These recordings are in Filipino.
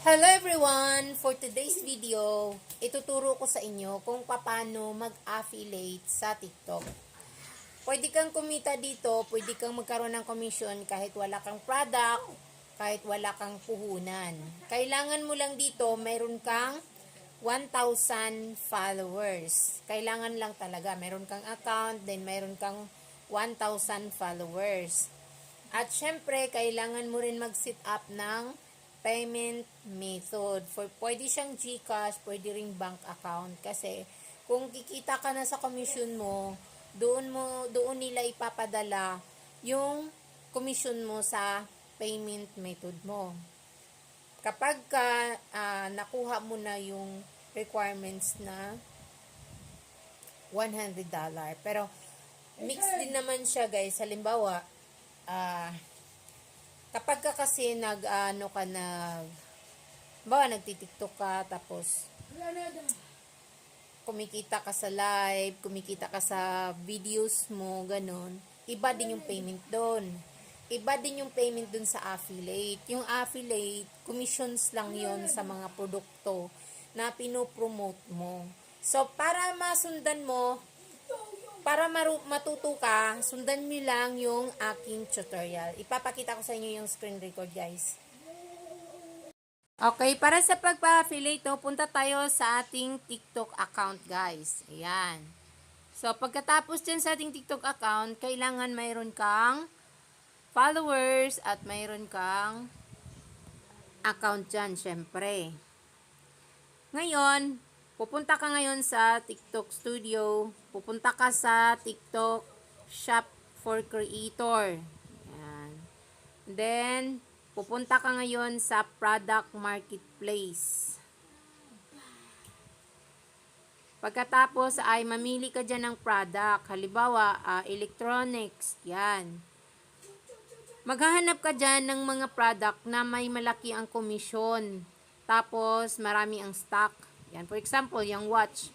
Hello everyone! For today's video, ituturo ko sa inyo kung paano mag-affiliate sa TikTok. Pwede kang kumita dito, pwede kang magkaroon ng commission kahit wala kang product, kahit wala kang puhunan. Kailangan mo lang dito, mayroon kang 1,000 followers. Kailangan lang talaga, mayroon kang account, then mayroon kang 1,000 followers. At syempre, kailangan mo rin mag-set up ng payment method. For, pwede siyang GCash, pwede ring bank account. Kasi, kung kikita ka na sa commission mo, doon mo doon nila ipapadala yung commission mo sa payment method mo. Kapag ka ah, nakuha mo na yung requirements na $100. Pero mix din naman siya guys. Halimbawa, ah kapag ka kasi nag ano ka nag ba nagtitiktok ka tapos kumikita ka sa live, kumikita ka sa videos mo, ganun, iba din yung payment doon. Iba din yung payment doon sa affiliate. Yung affiliate, commissions lang yon sa mga produkto na pinopromote mo. So, para masundan mo, para matuto ka, sundan mo lang yung aking tutorial. Ipapakita ko sa inyo yung screen record, guys. Okay, para sa pagpa-affiliate, no, punta tayo sa ating TikTok account, guys. Ayan. So, pagkatapos dyan sa ating TikTok account, kailangan mayroon kang followers at mayroon kang account dyan, syempre. Ngayon, pupunta ka ngayon sa TikTok Studio. Pupunta ka sa TikTok Shop for Creator. Ayan. Then, pupunta ka ngayon sa Product Marketplace. Pagkatapos ay mamili ka dyan ng product. Halimbawa, ah, electronics. Yan. Maghahanap ka dyan ng mga product na may malaki ang komisyon. Tapos, marami ang stock. Yan. For example, yung watch.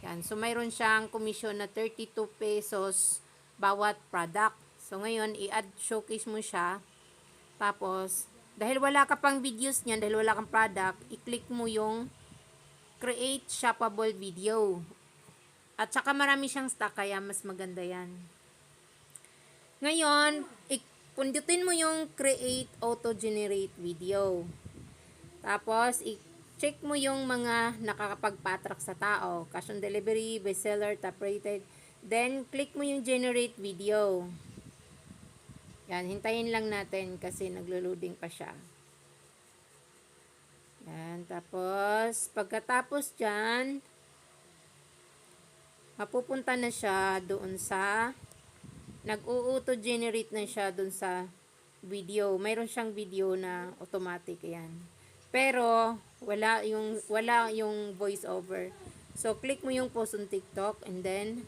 Yan. So, mayroon siyang komisyon na 32 pesos bawat product. So, ngayon, i-add showcase mo siya. Tapos, dahil wala ka pang videos niyan, dahil wala kang product, i-click mo yung create shoppable video. At saka marami siyang stock, kaya mas maganda yan. Ngayon, ipundutin mo yung create auto-generate video. Tapos, i-check mo yung mga nakakapag-patrack sa tao. Cash on delivery, bestseller, top rated. Then, click mo yung generate video. Yan, hintayin lang natin kasi naglo-loading pa siya. Yan, tapos, pagkatapos dyan, mapupunta na siya doon sa, nag-auto-generate na siya doon sa video. Mayroon siyang video na automatic, yan. Pero, wala yung, wala yung voice over. So, click mo yung post on TikTok and then,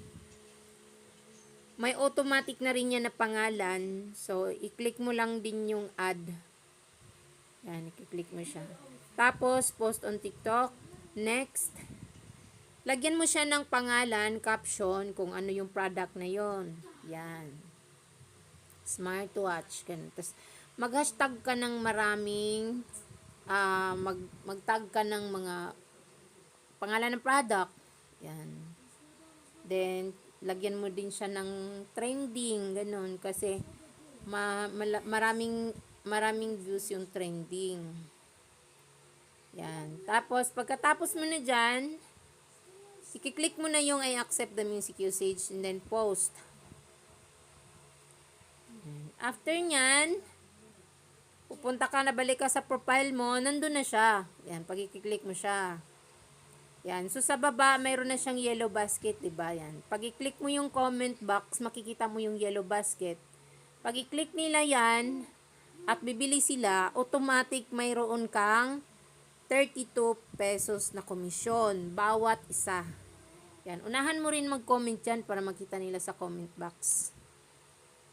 may automatic na rin yan na pangalan. So, i-click mo lang din yung add. Yan, i-click mo siya. Tapos, post on TikTok. Next. Lagyan mo siya ng pangalan, caption, kung ano yung product na yon. Yan. Smartwatch. Ganun. Tapos, mag-hashtag ka ng maraming, ah mag, mag-tag ka ng mga pangalan ng product. Yan. Then, lagyan mo din siya ng trending, ganun. Kasi, ma, mala- maraming, maraming views yung trending. Yan. Tapos, pagkatapos mo na dyan, i-click mo na yung I accept the music usage and then post. After nyan, pupunta ka na balik ka sa profile mo, nandun na siya. Yan, pag i-click mo siya. Yan. So, sa baba, mayroon na siyang yellow basket, di ba? Yan. Pag i-click mo yung comment box, makikita mo yung yellow basket. Pag i-click nila yan, at bibili sila, automatic mayroon kang 32 pesos na komisyon bawat isa. Yan. Unahan mo rin mag-comment dyan para makita nila sa comment box.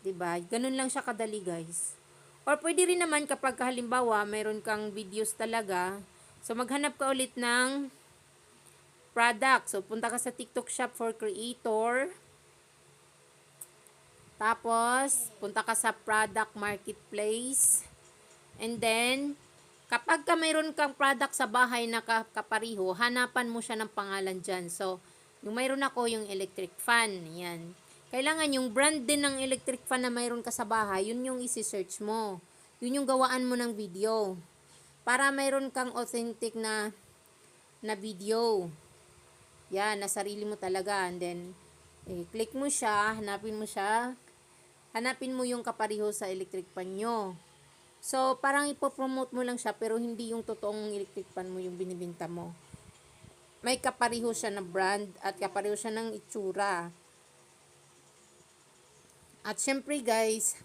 'Di ba? Ganun lang siya kadali, guys. Or pwede rin naman kapag halimbawa, mayroon kang videos talaga. So, maghanap ka ulit ng product. So, punta ka sa TikTok Shop for Creator. Tapos, punta ka sa Product Marketplace. And then, Kapag ka mayroon kang product sa bahay na ka- kapariho, hanapan mo siya ng pangalan dyan. So, yung mayroon ako, yung electric fan. Yan. Kailangan yung brand din ng electric fan na mayroon ka sa bahay, yun yung isi-search mo. Yun yung gawaan mo ng video. Para mayroon kang authentic na na video. Yan, na sarili mo talaga. And then, eh, click mo siya, hanapin mo siya. Hanapin mo yung kapariho sa electric fan nyo. So, parang ipopromote mo lang siya, pero hindi yung totoong electric fan mo yung binibinta mo. May kapariho siya na brand at kapariho siya ng itsura. At syempre guys,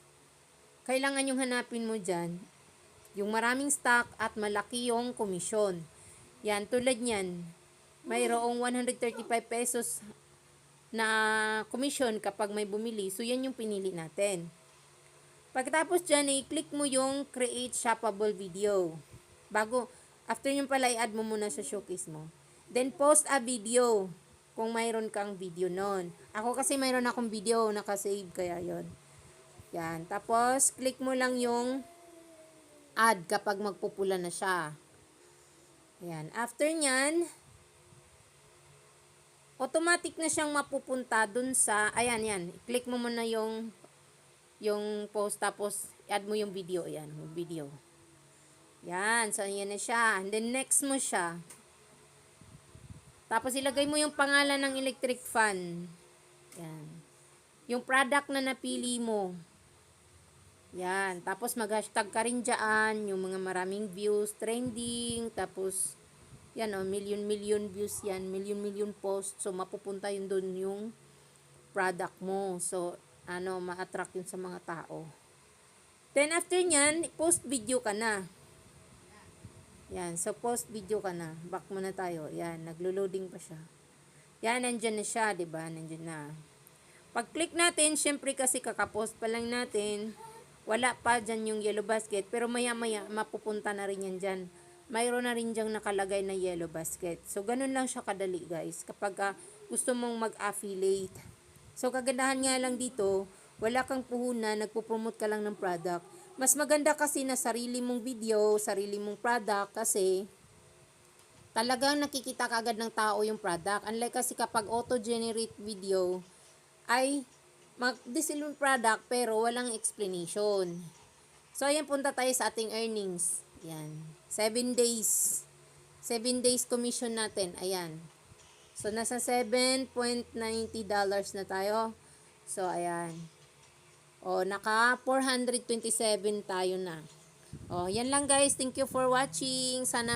kailangan yung hanapin mo dyan, yung maraming stock at malaki yung komisyon. Yan, tulad niyan, mayroong 135 pesos na komisyon kapag may bumili. So, yan yung pinili natin. Pagkatapos dyan, i-click mo yung create shoppable video. Bago, after yung pala, i-add mo muna sa showcase mo. Then, post a video kung mayroon kang video nun. Ako kasi mayroon akong video, nakasave kaya yon Yan. Tapos, click mo lang yung add kapag magpupula na siya. Yan. After nyan, automatic na siyang mapupunta dun sa, ayan, yan. Click mo muna yung yung post tapos add mo yung video yan yung video yan so yan na siya and then next mo siya tapos ilagay mo yung pangalan ng electric fan. Yan. Yung product na napili mo. Yan. Tapos mag hashtag ka rin dyan. Yung mga maraming views trending. Tapos yan o million million views yan. Million million posts. So mapupunta yun dun yung product mo. So ano, ma-attract yun sa mga tao. Then, after nyan, post video ka na. Yan, so post video ka na. Back muna tayo. Yan, naglo-loading pa siya. Yan, nandyan na siya, 'di ba Nandyan na. Pag-click natin, syempre kasi kakapost pa lang natin, wala pa dyan yung yellow basket, pero maya-maya, mapupunta na rin yan dyan. Mayroon na rin dyang nakalagay na yellow basket. So, ganun lang siya kadali, guys. Kapag ah, gusto mong mag-affiliate, So, kagandahan nga lang dito, wala kang puhunan, nagpo-promote ka lang ng product. Mas maganda kasi na sarili mong video, sarili mong product kasi talagang nakikita kagad ng tao yung product. Unlike kasi kapag auto-generate video, ay mag-disil yung product pero walang explanation. So, ayan, punta tayo sa ating earnings. Yan. 7 days. 7 days commission natin. Ayan. So, nasa 7.90 dollars na tayo. So, ayan. O, naka 427 tayo na. O, yan lang guys. Thank you for watching. Sana